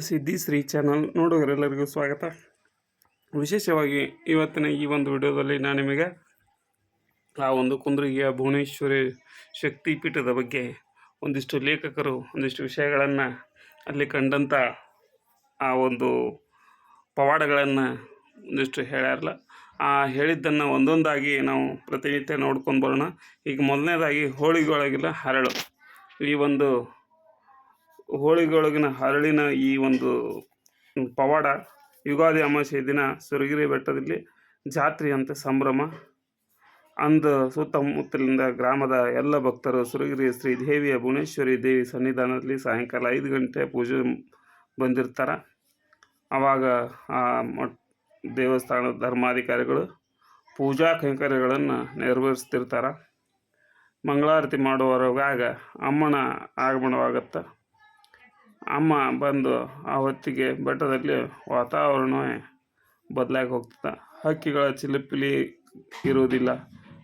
ಸಿದ್ಧಿ ಶ್ರೀ ಚಾನಲ್ ನೋಡೋರೆಲ್ಲರಿಗೂ ಸ್ವಾಗತ. ವಿಶೇಷವಾಗಿ ಇವತ್ತಿನ ಈ ಒಂದು ವಿಡಿಯೋದಲ್ಲಿ ನಾನು ನಿಮಗೆ ಆ ಒಂದು ಕುಂದ್ರಿಗೆಯ ಭುವನೇಶ್ವರಿ ಶಕ್ತಿ ಪೀಠದ ಬಗ್ಗೆ ಒಂದಿಷ್ಟು ಲೇಖಕರು, ಒಂದಿಷ್ಟು ವಿಷಯಗಳನ್ನು ಅಲ್ಲಿ ಕಂಡಂಥ ಆ ಒಂದು ಪವಾಡಗಳನ್ನು ಒಂದಿಷ್ಟು ಹೇಳ್ಯಾರಲ್ಲ, ಆ ಹೇಳಿದ್ದನ್ನು ಒಂದೊಂದಾಗಿ ನಾವು ಪ್ರತಿನಿತ್ಯ ನೋಡ್ಕೊಂಡು ಬರೋಣ. ಈಗ ಮೊದಲನೇದಾಗಿ ಹೋಳಿಗೆಯೊಳಗಿನ ಹರಳು. ಈ ಒಂದು ಹೋಳಿಗೆಯೊಳಗಿನ ಹರಳಿನ ಈ ಒಂದು ಪವಾಡ ಯುಗಾದಿ ಅಮಾವಾಸ್ಯೆ ದಿನ ಸುರಗಿರಿ ಬೆಟ್ಟದಲ್ಲಿ ಜಾತ್ರೆ ಅಂತ ಸಂಭ್ರಮ. ಅಂದು ಸುತ್ತಮುತ್ತಲಿಂದ ಗ್ರಾಮದ ಎಲ್ಲ ಭಕ್ತರು ಸುರಗಿರಿ ಶ್ರೀ ದೇವಿಯ ಭುವನೇಶ್ವರಿ ದೇವಿ ಸನ್ನಿಧಾನದಲ್ಲಿ ಸಾಯಂಕಾಲ ಐದು ಗಂಟೆ ಪೂಜೆ ಬಂದಿರ್ತಾರೆ. ಆವಾಗ ಆ ಮಠ ದೇವಸ್ಥಾನದ ಧರ್ಮಾಧಿಕಾರಿಗಳು ಪೂಜಾ ಕೈಂಕರ್ಯಗಳನ್ನು ನೆರವೇರಿಸ್ತಿರ್ತಾರೆ. ಮಂಗಳಾರತಿ ಮಾಡುವವರಾಗ ಅಮ್ಮನ ಆಗಮನವಾಗತ್ತೆ. ಅಮ್ಮ ಬಂದು ಆ ಹೊತ್ತಿಗೆ ಬೆಟ್ಟದಲ್ಲಿ ವಾತಾವರಣವೇ ಬದಲಾಗಿ ಹೋಗ್ತದೆ ಹಕ್ಕಿಗಳ ಚಿಲಿಪಿಲಿ ಇರುವುದಿಲ್ಲ.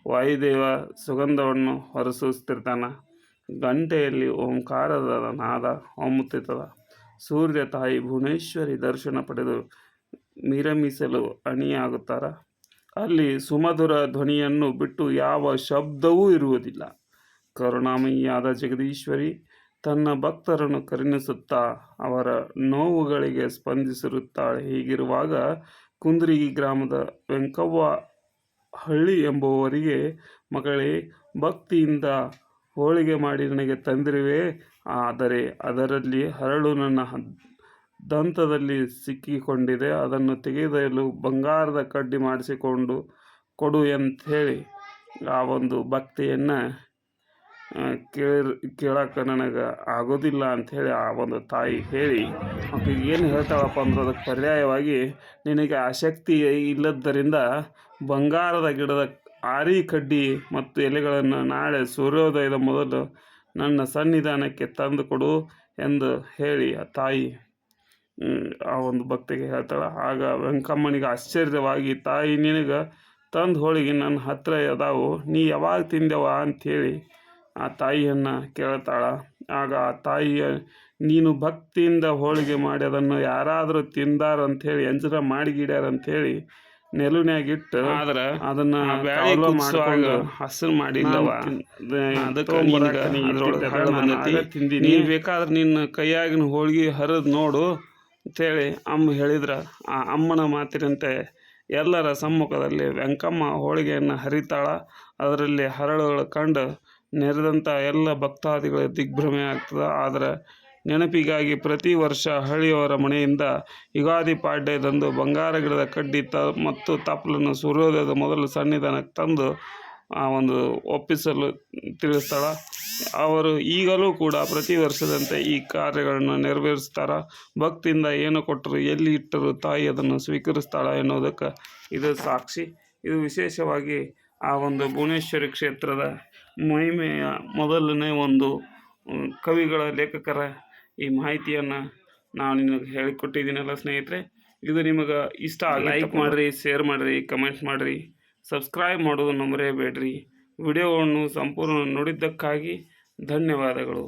ವಾಯುದೇವ ಸುಗಂಧವನ್ನು ಹೊರಸೂಸ್ತಿರ್ತಾನೆ ಗಂಟೆಯಲ್ಲಿ ಓಂಕಾರದ ನಾದ ಹೊಮ್ಮುತ್ತಿರ್ತದ ಸೂರ್ಯ ತಾಯಿ ಭುವನೇಶ್ವರಿ ದರ್ಶನ ಪಡೆದು ಮಿರಮಿಸಲು ಅಣಿಯಾಗುತ್ತಾರ. ಅಲ್ಲಿ ಸುಮಧುರ ಧ್ವನಿಯನ್ನು ಬಿಟ್ಟು ಯಾವ ಶಬ್ದವೂ ಇರುವುದಿಲ್ಲ. ಕರುಣಾಮಯಿಯಾದ ಜಗದೀಶ್ವರಿ ತನ್ನ ಭಕ್ತರನ್ನು ಕರುಣಿಸುತ್ತಾ ಅವರ ನೋವುಗಳಿಗೆ ಸ್ಪಂದಿಸಿರುತ್ತಾಳೆ. ಹೀಗಿರುವಾಗ ಕುಂದ್ರಿಗಿ ಗ್ರಾಮದ ವೆಂಕವ್ವ ಹಳ್ಳಿ ಎಂಬುವವರಿಗೆ, ಮಗಳೇ, ಭಕ್ತಿಯಿಂದ ಹೋಳಿಗೆ ಮಾಡಿ ನನಗೆ ತಂದಿರುವೆ. ಆದರೆ ಅದರಲ್ಲಿ ಹರಳು ನನ್ನ ದಂತದಲ್ಲಿ ಸಿಕ್ಕಿಕೊಂಡಿದೆ. ಅದನ್ನು ತೆಗೆದಲು ಬಂಗಾರದ ಕಡ್ಡಿ ಮಾಡಿಸಿಕೊಂಡು ಕೊಡು ಅಂಥೇಳಿ ಆ ಒಂದು ಭಕ್ತಿಯನ್ನು ಕೇಳಿ, ಕೇಳಕ್ಕೆ ನನಗೆ ಆಗೋದಿಲ್ಲ ಅಂಥೇಳಿ ಆ ಒಂದು ತಾಯಿ ಹೇಳಿ ಆಕೆಗೆ ಏನು ಹೇಳ್ತಾಳಪ್ಪ ಅಂದ್ರೆ ಅದಕ್ಕೆ ಪರ್ಯಾಯವಾಗಿ ನಿನಗೆ ಆಸಕ್ತಿ ಇಲ್ಲದ್ದರಿಂದ ಬಂಗಾರದ ಗಿಡದ ಆರಿ ಕಡ್ಡಿ ಮತ್ತು ಎಲೆಗಳನ್ನು ನಾಳೆ ಸೂರ್ಯೋದಯದ ಮೊದಲು ನನ್ನ ಸನ್ನಿಧಾನಕ್ಕೆ ತಂದು ಕೊಡು ಎಂದು ಹೇಳಿ ಆ ತಾಯಿ ಆ ಒಂದು ಭಕ್ತಿಗೆ ಹೇಳ್ತಾಳೆ. ಆಗ ವೆಂಕಮ್ಮನಿಗೆ ಆಶ್ಚರ್ಯವಾಗಿ ತಾಯಿ ನಿನಗೆ ತಂದು ಹೋಳಿಗೆ ನನ್ನ ಹತ್ತಿರ ಅದಾವು, ನೀ ಯಾವಾಗ ತಿಂದೆವ? ಅಂಥೇಳಿ ಆ ತಾಯಿಯನ್ನು ಕೇಳ್ತಾಳೆ. ಆಗ ಆ ತಾಯಿಯ ನೀನು ಭಕ್ತಿಯಿಂದ ಹೋಳಿಗೆ ಮಾಡಿ ಅದನ್ನು ಯಾರಾದರೂ ತಿಂದಾರ ಅಂಥೇಳಿ ಎಂಜರ ಮಾಡಿಗಿಡ್ಯಾರ ಅಂಥೇಳಿ ನೆಲುನ್ಯಾಗಿಟ್ಟು ಆದ್ರೆ ಅದನ್ನ ಹಸಿರು ಮಾಡಿಲ್ಲವ? ಅದಕ್ಕೆ ತಿಂದಿನಿ. ನೀನು ಬೇಕಾದ್ರೆ ನಿನ್ನ ಕೈಯಾಗಿನ ಹೋಳಿಗೆ ಹರಿದು ನೋಡು ಅಂತೇಳಿ ಅಮ್ಮ ಹೇಳಿದ್ರ. ಆ ಅಮ್ಮನ ಮಾತಿನಂತೆ ಎಲ್ಲರ ಸಮ್ಮುಖದಲ್ಲಿ ವೆಂಕಮ್ಮ ಹೋಳಿಗೆಯನ್ನು ಹರಿತಾಳ. ಅದರಲ್ಲಿ ಹರಳುಗಳು ಕಂಡು ನೆರೆದಂಥ ಎಲ್ಲ ಭಕ್ತಾದಿಗಳ ದಿಗ್ಭ್ರಮೆ ಆಗ್ತದೆ. ಆದರೆ ನೆನಪಿಗಾಗಿ ಪ್ರತಿ ವರ್ಷ ಹಳ್ಳಿಯವರ ಮನೆಯಿಂದ ಯುಗಾದಿ ಪಾಡ್ಯದಂದು ಬಂಗಾರ ಗಿಡದ ಕಡ್ಡಿ ತ ಮತ್ತು ತಪ್ಪಲನ್ನು ಸೂರ್ಯೋದಯದ ಮೊದಲು ಸನ್ನಿಧಾನಕ್ಕೆ ತಂದು ಆ ಒಂದು ಒಪ್ಪಿಸಲು ತಿಳಿಸ್ತಾಳೆ. ಅವರು ಈಗಲೂ ಕೂಡ ಪ್ರತಿ ವರ್ಷದಂತೆ ಈ ಕಾರ್ಯಗಳನ್ನು ನೆರವೇರಿಸ್ತಾರೆ. ಭಕ್ತಿಯಿಂದ ಏನು ಕೊಟ್ಟರು, ಎಲ್ಲಿ ಇಟ್ಟರು ತಾಯಿ ಅದನ್ನು ಸ್ವೀಕರಿಸ್ತಾಳೆ ಎನ್ನುವುದಕ್ಕೆ ಇದು ಸಾಕ್ಷಿ. ಇದು ವಿಶೇಷವಾಗಿ ಆ ಒಂದು ಭುವನೇಶ್ವರಿ ಕ್ಷೇತ್ರದ ಮಹಿಮೆಯ ಮೊದಲನೇ ಒಂದು ಕವಿಗಳ ಲೇಖಕರ ಈ ಮಾಹಿತಿಯನ್ನು ನಾನು ನಿಮಗೆ ಹೇಳಿಕೊಟ್ಟಿದ್ದೀನಲ್ಲ ಸ್ನೇಹಿತರೆ. ಇದು ನಿಮಗೆ ಇಷ್ಟ ಲೈಕ್ ಮಾಡಿರಿ ಶೇರ್ ಮಾಡಿರಿ ಕಮೆಂಟ್ ಮಾಡಿರಿ ಸಬ್ಸ್ಕ್ರೈಬ್ ಮಾಡೋದನ್ನು ಮರೆಯಬೇಡ್ರಿ ವಿಡಿಯೋವನ್ನು ಸಂಪೂರ್ಣ ನೋಡಿದ್ದಕ್ಕಾಗಿ ಧನ್ಯವಾದಗಳು.